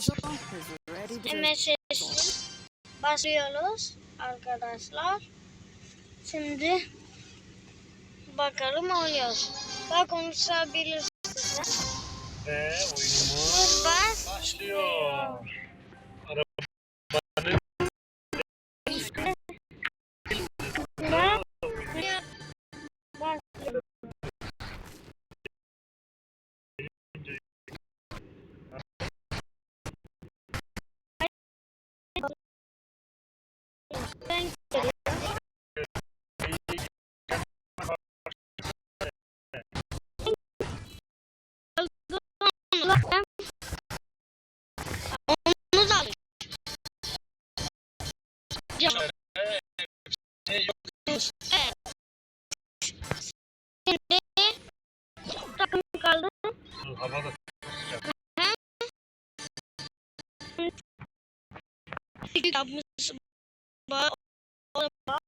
song is ready to MSS basıyoruz arkadaşlar. Şimdi bakalım oluyor. Bak konuşabilirsiniz. Ve oyunumuz Ben Onu da Canım. şey yok. Evet. Şimdi takım kaldı. Havada. Yapmış. Ba- o da ba-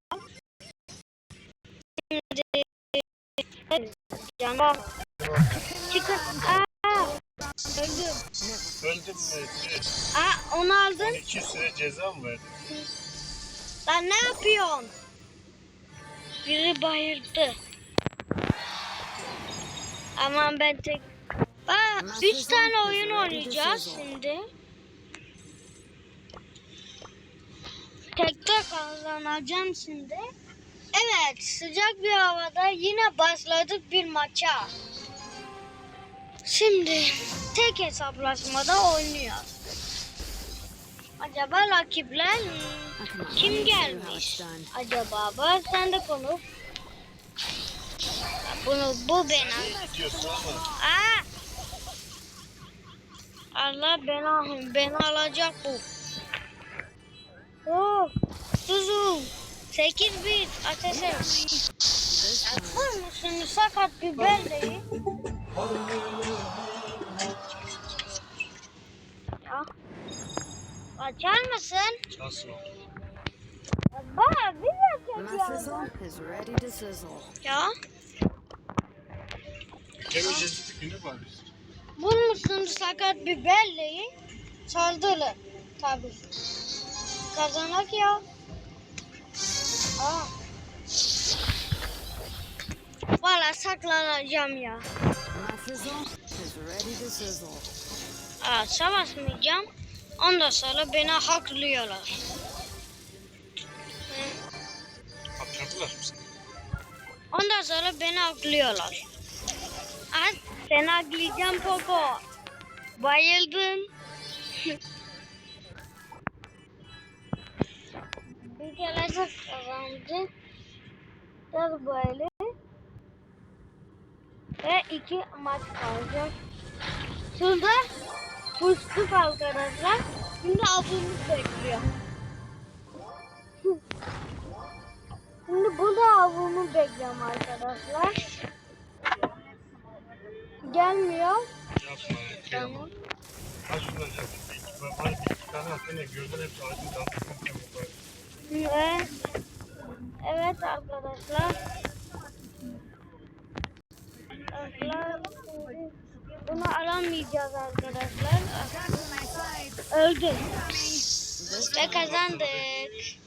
Şimdi canım. Çıkın. Aa, öldüm. Öldüm mü? Aa, onu aldın. 12 süre ceza mı verdin? Lan ne yapıyorsun? Biri bayıldı. Aman ben tek... Aa, üç tane oyun oynayacağız şimdi. Tek tek kazanacağım şimdi. Evet sıcak bir havada yine başladık bir maça. Şimdi tek hesaplaşmada oynuyoruz. Acaba rakipler kim gelmiş? Acaba bak sen de konuş. Bunu bu beni. Diyorsun ama. Aa! Allah beni beni alacak bu. 8 bit ateş et. Yapar mısın sakat biber değil. Ya. Açar mısın? Nasıl oldu? Bak bir dakika ya. fizzle is ready to sizzle. Ya. Temizledi günü var. Bulmuşsun sakat bir belleği. Saldırı. Tabii. Kazanak ya. Aa. Valla saklanacağım ya. Aa, savaşmayacağım. Ondan sonra beni haklıyorlar. Hı. Hatırladılar mı seni? Ondan sonra beni haklıyorlar. Aa, seni haklayacağım Popo. Bayıldın. De kazandı. Dur böyle. Ve iki maç kalacak. Şurada pustuk arkadaşlar. Şimdi avımız bekliyor. Şimdi burada avımı bekliyorum arkadaşlar. Gelmiyor. Yapma. Tamam. Ha şurada yapma. Bir iki, var bir iki tane hakkında gördün hep ağacın dalgasını Ve evet arkadaşlar. Arkadaşlar şimdi bunu alamayacağız arkadaşlar. Öldü. Ve kazandık.